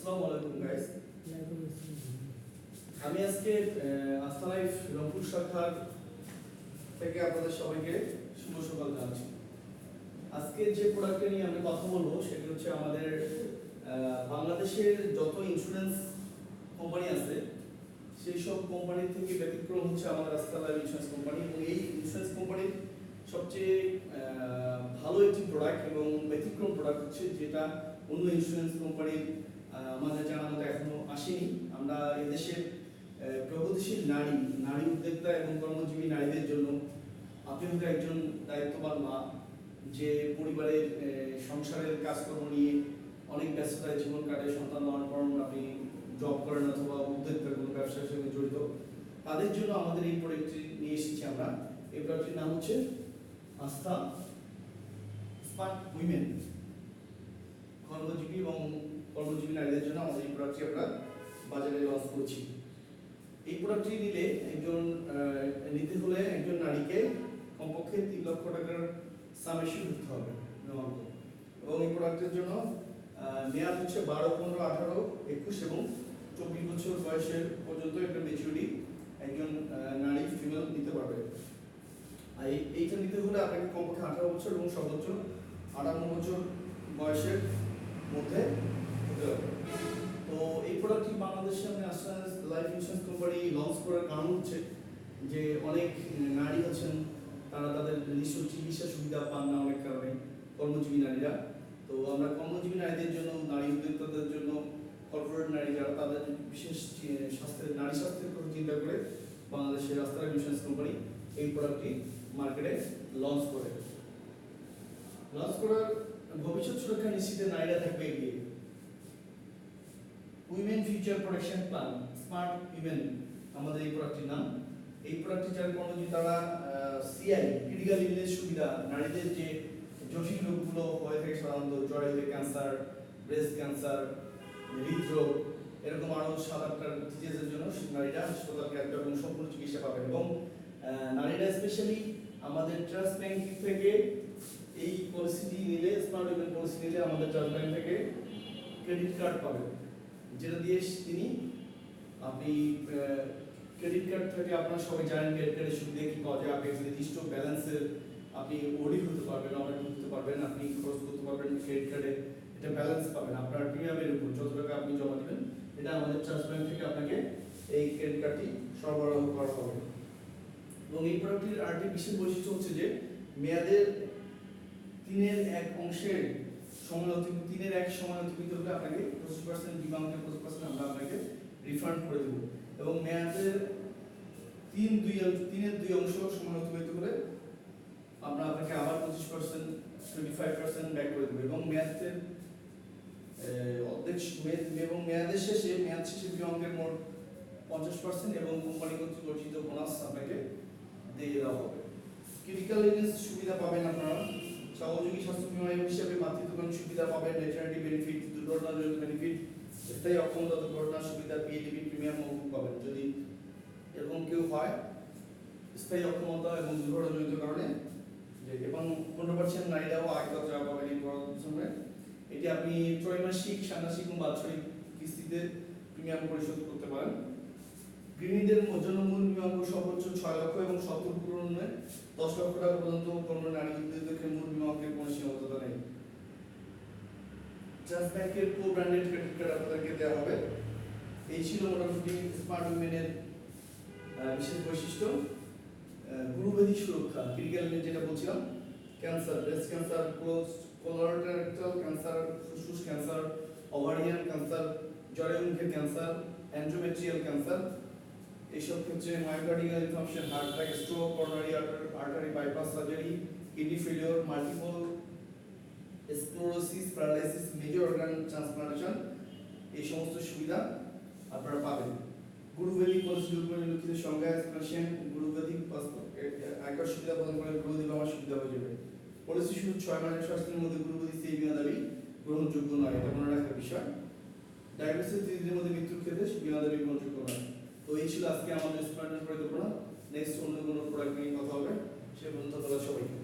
আসসালামু আলাইকুম গাইস আমি আজকে আস্থা রংপুর শাখার থেকে আপনাদের সবাইকে শুভ সকাল জানাচ্ছি। আজকে যে প্রোডাক্টটা নিয়ে আমি কথা বলব, সেটা হচ্ছে আমাদের বাংলাদেশের যত ইন্স্যুরেন্স কোম্পানি আছে, সেই সব কোম্পানি থেকে ব্যতিক্রম হচ্ছে আমাদের আস্থা লাইফ ইন্স্যুরেন্স কোম্পানি এবং এই ইন্স্যুরেন্স কোম্পানির সবচেয়ে ভালো একটি প্রোডাক্ট এবং ব্যতিক্রম প্রোডাক্ট হচ্ছে যেটা অন্য ইন্স্যুরেন্স কোম্পানির আমাদের জানা মতো এখনও আসেনি। আমরা এদেশের প্রগতিশীল নারী নারী উদ্যোক্তা এবং কর্মজীবী নারীদের জন্য আপনি হয়তো একজন দায়িত্ববান মা, যে পরিবারের সংসারের কাজকর্ম নিয়ে অনেক ব্যস্ততায় জীবন কাটে, সন্তান লালন পালন আপনি জব করেন অথবা উদ্যোক্তা কোনো ব্যবসার সঙ্গে জড়িত, তাদের জন্য আমাদের এই প্রোডাক্টটি নিয়ে এসেছি আমরা। এই প্রোডাক্টটির নাম হচ্ছে আস্থা স্মার্ট উইমেন। কর্মজীবী এবং কর্মজীবী নারীদের জন্য আমাদের এই প্রোডাক্টটি আমরা বাজারে লঞ্চ করছি। এই প্রোডাক্টটি নিলে একজন নিতে হলে একজন নারীকে কমপক্ষে তিন লক্ষ টাকার সামেশন দিতে হবে এবং এই প্রোডাক্টের জন্য মেয়াদ হচ্ছে বারো, পনেরো, আঠারো, একুশ এবং চব্বিশ বছর বয়সের পর্যন্ত একটা মেচুরিটি একজন নারী ফিমেল নিতে পারবে। আর এইটা নিতে হলে আপনাকে কমপক্ষে আঠারো বছর এবং সর্বোচ্চ আটান্ন বছর বয়সের মধ্যে তো এই প্রোডাক্টটি বাংলাদেশে আমি লাইফ ইন্স্যুরেন্স কোম্পানি লঞ্চ করার কারণ হচ্ছে যে অনেক নারী আছেন, তারা তাদের চিকিৎসা সুবিধা পান না অনেক কারণে, কর্মজীবী নারীরা। তো আমরা কর্মজীবী নারীদের জন্য, নারী উদ্যোক্তাদের জন্য কর্পোরেট নারী যারা, তাদের বিশেষ স্বাস্থ্যের, নারী স্বাস্থ্যের কথা চিন্তা করে বাংলাদেশের রাস্তার ইন্স্যুরেন্স কোম্পানি এই প্রোডাক্টটি মার্কেটে লঞ্চ করে। লঞ্চ করার ভবিষ্যৎ সুরক্ষা নিশ্চিতে নারীরা থাকবে এগিয়ে। Women future protection plan, smart women, আমাদের এই প্রোডাক্টটির নাম। এই প্রোডাক্টটি যারা কর্মজীবী তারা সিআই ক্রিটিক্যাল ইলনেস সুবিধা, নারীদের যে জটিল রোগগুলো হয়ে থাকে সাধারণত জরায়ুতে ক্যান্সার ব্রেস্ট ক্যান্সার হৃদরোগ, এরকম আরও সাত আটটা ডিজিজের জন্য নারীরা হাসপাতাল ক্যান্সার এবং সম্পূর্ণ চিকিৎসা পাবেন এবং নারীরা স্পেশালি আমাদের ট্রাস্ট ব্যাংক থেকে এই পলিসিটি নিলে স্মার্ট উইমেন পলিসি নিলে আমাদের ট্রাস্ট ব্যাংক থেকে ক্রেডিট কার্ড পাবেন। যেটা দিয়ে তিনি, আপনি ক্রেডিট কার্ড থেকে আপনারা সবাই জানেন ক্রেডিট কার্ডের সুবিধা কি পাওয়া যায়। আপনি নির্দিষ্ট ব্যালেন্সের আপনি ওডি হতে পারবেন অনেক হতে পারবেন, আপনি খরচ করতে পারবেন ক্রেডিট কার্ডে এটা ব্যালেন্স পাবেন। আপনার প্রিমিয়ামের উপর যত টাকা আপনি জমা দিবেন, এটা আমাদের ট্রাস্ট ব্যাংক থেকে আপনাকে এই ক্রেডিট কার্ডটি সরবরাহ করা হবে। এবং এই প্রোডাক্টটির আরেকটি বিশেষ বৈশিষ্ট্য হচ্ছে যে, মেয়াদের তিনের এক অংশের সময় তিনের এক সময় অতিক্রিত হলে আপনাকে পঁচিশ পার্সেন্ট অঙ্কের পঁচিশ পার্সেন্ট আমরা আপনাকে রিফান্ড করে দেবো। এবং মেয়াদের তিন দুই তিনের দুই অংশ সময় অতিবাহিত করে আমরা আপনাকে আবার পঁচিশ percent twenty five percent back করে দেবো। এবং মেয়াদের অর্ধেক এবং মেয়াদের শেষে, মেয়াদ শেষে অঙ্কের মোট পঞ্চাশ পার্সেন্ট এবং কোম্পানি কর্তৃক অর্জিত বোনাস আপনাকে দিয়ে দেওয়া হবে। ক্রিটিক্যাল সুবিধা পাবেন আপনারা। সহযোগী স্বাস্থ্য বীমা হিসেবে মাতৃত্বকালীন সুবিধা পাবেন ম্যাটারনিটি বেনিফিট দুর্ঘটনাজনিত বেনিফিট স্থায়ী অক্ষমতা দুর্ঘটনা সুবিধা পিএডিবি প্রিমিয়াম পাবেন। যদি এরকম কেউ হয়, স্থায়ী অক্ষমতা এবং দুর্ঘটনা দুর্ঘটনাজনিত কারণে, যে এবং পনেরো পার্সেন্ট নারীরাও আয়কর যাওয়া পাবেন এই এটি আপনি ত্রৈমাসিক ষান্মাসিক এবং বাৎসরিক কিস্তিতে প্রিমিয়াম পরিশোধ করতে পারেন। গৃহিণীদের জন্য মূল বিমাঙ্গ সর্বোচ্চ ছয় লক্ষ দশ লক্ষ টাকা পর্যন্ত কোনো নারী উদ্যোগকে মূল বিমাঙ্গের কোনো সীমাবদ্ধতা নেই। ট্রাস্ট ব্যাংকের কো ব্র্যান্ডেড ক্রেডিট কার্ড আপনাদেরকে দেওয়া হবে। এই ছিল মোটামুটি স্মার্ট উইমেনের বিশেষ বৈশিষ্ট্য। আহ, গুরুবেদী সুরক্ষা ক্রিটিক্যাল যেটা বলছিলাম cancer breast cancer colorectal cancer ফুসফুস ক্যান্সার ওভারিয়ান ক্যান্সার জরায়ুমুখের ক্যান্সার অ্যান্ড্রোমেট্রিয়াল ক্যান্সার এইসব ক্ষেত্রে myocardial infarction heart attack stroke coronary artery bypass surgery kidney failure multiple sclerosis paralysis major organ transplantation এই সমস্ত সুবিধা আপনারা পাবেন। গুরুবেদী পলিসি উপরিলিখিত সংজ্ঞা এক্সপ্রেশন গুরুবেদী আয়কর সুবিধা প্রদান করে গুরুবেদী আমার সুবিধা হয়ে যাবে। পলিসি শুরু ছয় মাসের স্বাস্থ্যের মধ্যে গুরুবেদী সেই বিমা দাবি গ্রহণযোগ্য নয়, এটা মনে রাখার বিষয়। ডায়াবেটিসের দিনের মধ্যে মৃত্যুর ক্ষেত্রে বিমা দাবি গ্রহণযোগ্য নয়। তো এই ছিল আজকে আমাদের স্মার্ট পরিকল্পনা নেক্সট অন্য কোনো প্রোডাক্ট নিয়ে কথা হবে। সে বন্ধু সবাইকে।